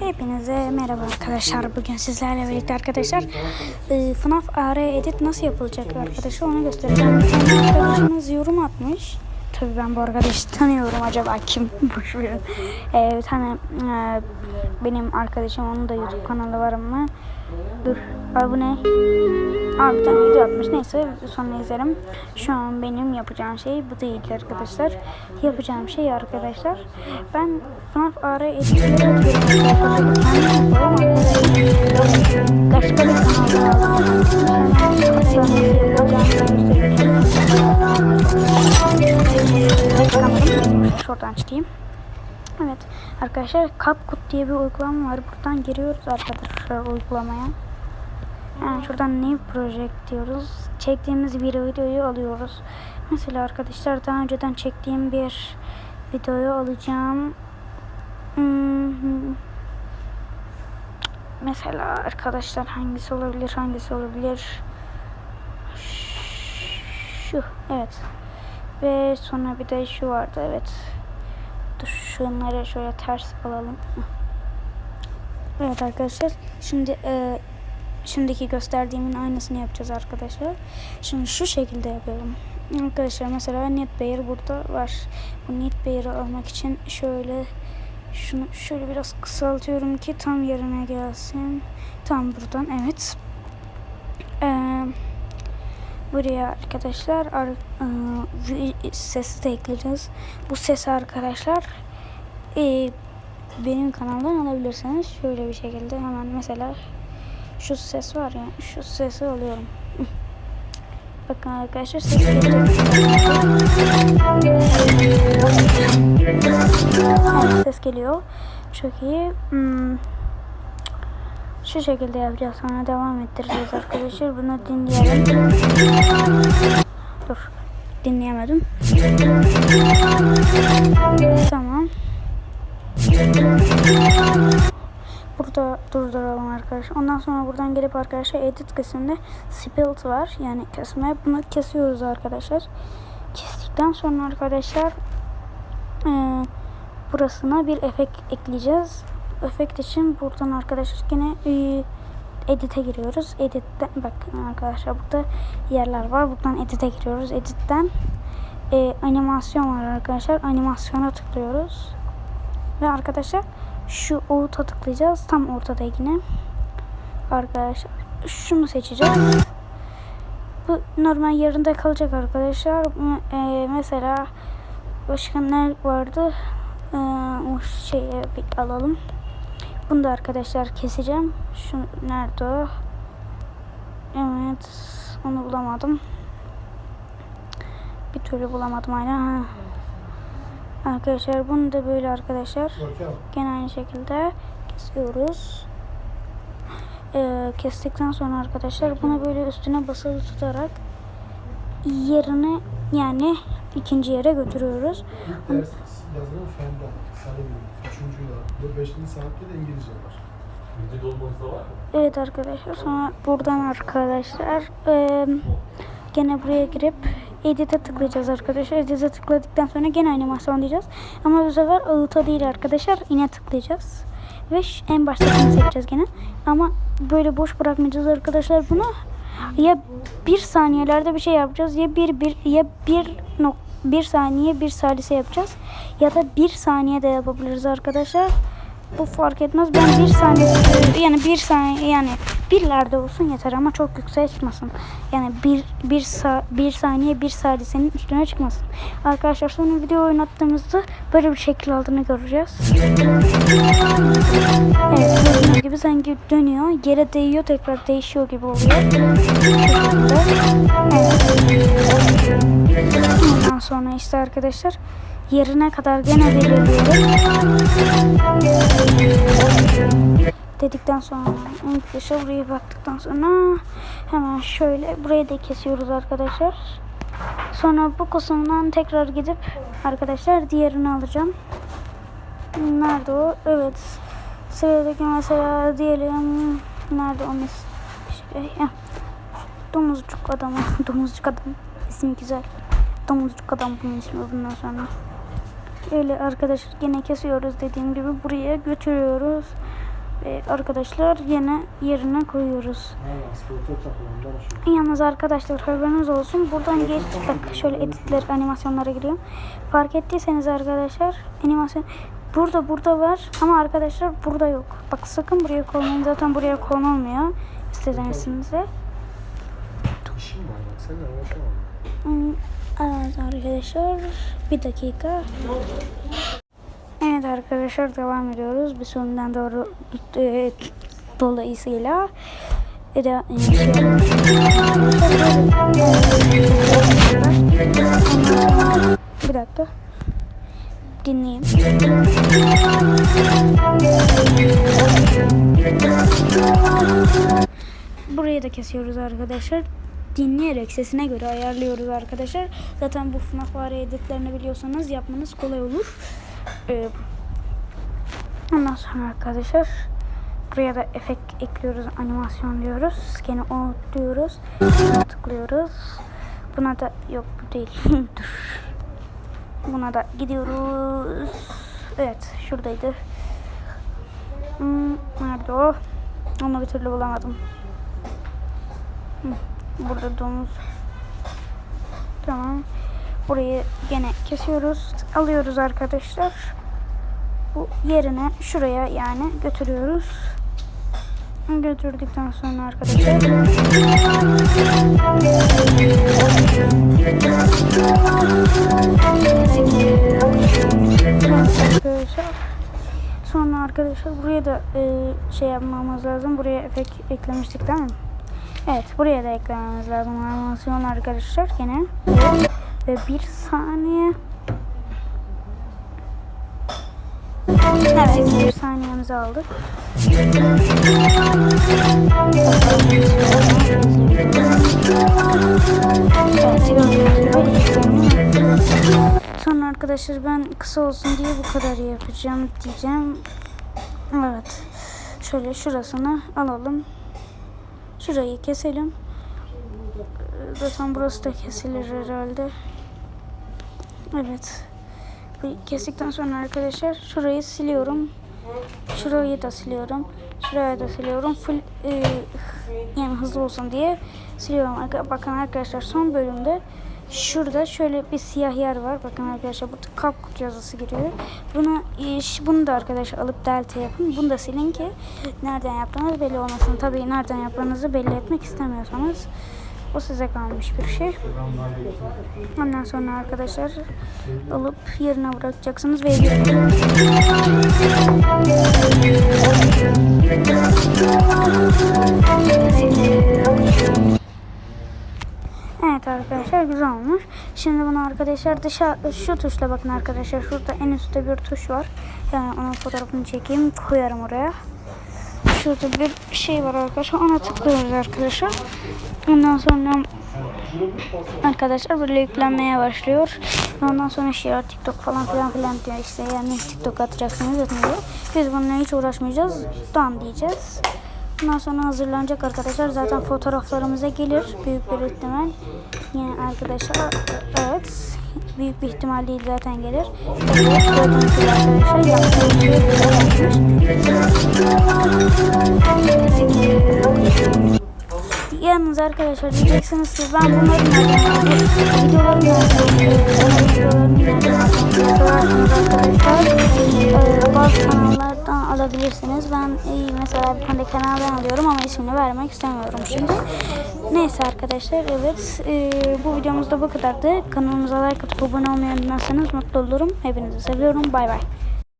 Hepinize merhaba arkadaşlar. Bugün sizlerle birlikte arkadaşlar e, FNAF AR edit nasıl yapılacak arkadaşlar onu göstereceğim. Bir yorum atmış. Tabii ben bu arkadaşı tanıyorum. Acaba kim? Boş verin. E, bir tane e, benim arkadaşım onun da YouTube kanalı var mı? Dur. Abi bu ne? Abi bir tane video atmış. Neyse sonra izlerim. Şu an benim yapacağım şey bu değil arkadaşlar. Yapacağım şey arkadaşlar. Ben FNAF AR editleri atıyorum. Başka Şuradan çıkayım. Evet arkadaşlar CapCut diye bir uygulama var. Buradan giriyoruz arkadaşlar uygulamaya. Yani şuradan new project diyoruz. Çektiğimiz bir videoyu alıyoruz. Mesela arkadaşlar daha önceden çektiğim bir videoyu alacağım. Hmm. Mesela arkadaşlar hangisi olabilir hangisi olabilir? Şu evet. Ve sonra bir de şu vardı evet. Dur şunları şöyle ters alalım. Evet arkadaşlar şimdi e, şimdiki gösterdiğimin aynısını yapacağız arkadaşlar. Şimdi şu şekilde yapıyorum. Arkadaşlar mesela Netbear burada var. Bu Netbear'ı almak için şöyle şunu şöyle biraz kısaltıyorum ki tam yerine gelsin. Tam buradan evet. Buraya arkadaşlar ar, e, sesi de ekleyeceğiz. Bu sesi arkadaşlar e, benim kanaldan alabilirsiniz. Şöyle bir şekilde hemen mesela şu ses var ya şu sesi alıyorum. Bakın arkadaşlar ses gelecek. Evet, ses geliyor. Çok iyi. Hmm. Şu şekilde yapacağız. Sonra devam ettireceğiz arkadaşlar. Bunu dinleyelim. Dur. Dinleyemedim. Tamam. Burada durduralım arkadaşlar. Ondan sonra buradan gelip arkadaşlar edit kısmında split var. Yani kesme. Bunu kesiyoruz arkadaşlar. Kestikten sonra arkadaşlar e, burasına bir efekt ekleyeceğiz. Efekt için buradan arkadaşlar yine e, edit'e giriyoruz. Edit'ten bakın arkadaşlar burada yerler var. Buradan edit'e giriyoruz. Edit'ten e, animasyon var arkadaşlar. Animasyona tıklıyoruz. Ve arkadaşlar şu out'a tıklayacağız. Tam ortada yine. Arkadaşlar şunu seçeceğiz. Bu normal yerinde kalacak arkadaşlar. Ee, mesela başka ne vardı? Ee, o şeyi bir alalım. Bunu da arkadaşlar keseceğim. Şu nerede o? Evet. Onu bulamadım. Bir türlü bulamadım hala. Ha. Arkadaşlar bunu da böyle arkadaşlar. Gene aynı şekilde kesiyoruz. Ee, kestikten sonra arkadaşlar bunu böyle üstüne basılı tutarak yerine yani ikinci yere götürüyoruz. İlk ders yazılan fenda, salim, üçüncü yıl, ve beşinci saatte de İngilizce var. Yüzde dolmanızda var mı? Evet arkadaşlar sonra buradan arkadaşlar e, gene buraya girip edit'e tıklayacağız arkadaşlar. Edit'e tıkladıktan sonra gene animasyon diyeceğiz. Ama bu sefer out'a değil arkadaşlar yine tıklayacağız. Ve en baştakini seçeceğiz gene. Ama böyle boş bırakmayacağız arkadaşlar bunu. Ya bir saniyelerde bir şey yapacağız ya bir bir ya bir nok bir saniye bir salise yapacağız. Ya da bir saniyede yapabiliriz arkadaşlar. Bu fark etmez. Ben bir saniye yani bir saniye yani birlerde olsun yeter ama çok yüksek çıkmasın. Yani bir bir sa bir saniye bir salisenin üstüne çıkmasın. Arkadaşlar sonra video oynattığımızda böyle bir şekil aldığını göreceğiz. Evet gördüğünüz gibi sanki dönüyor. Yere değiyor tekrar değişiyor gibi oluyor. Ondan sonra işte arkadaşlar yerine kadar gene belirliyoruz. Dedikten sonra arkadaşlar buraya baktıktan sonra hemen şöyle burayı da kesiyoruz arkadaşlar. Sonra bu kısımdan tekrar gidip arkadaşlar diğerini alacağım. Nerede o? Evet. Sıradaki mesela diyelim nerede o mis şey, heh. Domuzcuk adamı. Domuzcuk adam. İsim güzel. Domuzcuk adam bunun ismi bundan sonra. Şöyle arkadaşlar yine kesiyoruz dediğim gibi buraya götürüyoruz. Ve arkadaşlar yine yerine koyuyoruz. Yalnız arkadaşlar haberiniz olsun. Buradan geç bak şöyle editler animasyonlara giriyorum. Fark ettiyseniz arkadaşlar animasyon burada burada var ama arkadaşlar burada yok. Bak sakın buraya koymayın. Zaten buraya konulmuyor. İstediğinizde. İşim var bak seninle uğraşamam. Hmm, Evet arkadaşlar bir dakika. Evet arkadaşlar devam ediyoruz. Bir sorundan doğru e, dolayısıyla e, de, şey, bir dakika. Dinleyeyim. Burayı da kesiyoruz arkadaşlar. Dinleyerek sesine göre ayarlıyoruz arkadaşlar. Zaten bu FNAF editlerini biliyorsanız yapmanız kolay olur. Ee, ondan sonra arkadaşlar buraya da efekt ekliyoruz. Animasyon diyoruz. Gene o diyoruz. Tıklıyoruz. Buna da yok bu değil. Dur. Buna da gidiyoruz. Evet şuradaydı. Hmm, nerede o? Onu bir türlü bulamadım. Hı, Burada domuz. Tamam. Burayı gene kesiyoruz. Alıyoruz arkadaşlar. Bu yerine şuraya yani götürüyoruz. Götürdükten sonra arkadaşlar sonra arkadaşlar buraya da e, şey yapmamız lazım. Buraya efekt eklemiştik değil mi? Evet buraya da eklememiz lazım animasyon arkadaşlar yine. Ve bir saniye. Evet bir saniyemizi aldık. Sonra arkadaşlar ben kısa olsun diye bu kadar yapacağım diyeceğim. Evet. Şöyle şurasını alalım. Şurayı keselim. Ee, Zaten burası da kesilir herhalde. Evet. Kestikten sonra arkadaşlar şurayı siliyorum. Şurayı da siliyorum. Şurayı da siliyorum. Full e, yani hızlı olsun diye siliyorum. Bakın arkadaşlar son bölümde şurada şöyle bir siyah yer var. Bakın arkadaşlar burada CapCut yazısı giriyor. Bunu e, ş- bunu da arkadaşlar alıp delta yapın. Bunu da silin ki nereden yaptığınız belli olmasın. Tabii nereden yaptığınızı belli etmek istemiyorsanız o size kalmış bir şey. Ondan sonra arkadaşlar alıp yerine bırakacaksınız ve Evet arkadaşlar güzel olmuş. Şimdi bunu arkadaşlar dışa şu tuşla bakın arkadaşlar şurada en üstte bir tuş var. Yani onun fotoğrafını çekeyim koyarım oraya. Şurada bir şey var arkadaşlar ona tıklıyoruz arkadaşlar. Ondan sonra arkadaşlar böyle yüklenmeye başlıyor. Ondan sonra şey TikTok falan filan filan diyor işte yani TikTok atacaksınız diyor. Biz bununla hiç uğraşmayacağız. Done diyeceğiz. Ondan sonra hazırlanacak arkadaşlar. Zaten fotoğraflarımıza gelir. Büyük bir ihtimal. Yine arkadaşlar evet. Büyük bir ihtimal değil zaten gelir. Şey. Yalnız arkadaşlar diyeceksiniz ki ben bunları? Videolarını sorarsınız arkadaşlar. Ee, bazı kanallardan alabilirsiniz. Ben e, mesela bir tane kanaldan alıyorum ama ismini vermek istemiyorum şimdi. Neyse arkadaşlar evet e, bu videomuz da bu kadardı. Kanalımıza like atıp abone olmayı unutmazsanız mutlu olurum. Hepinizi seviyorum. Bay bay.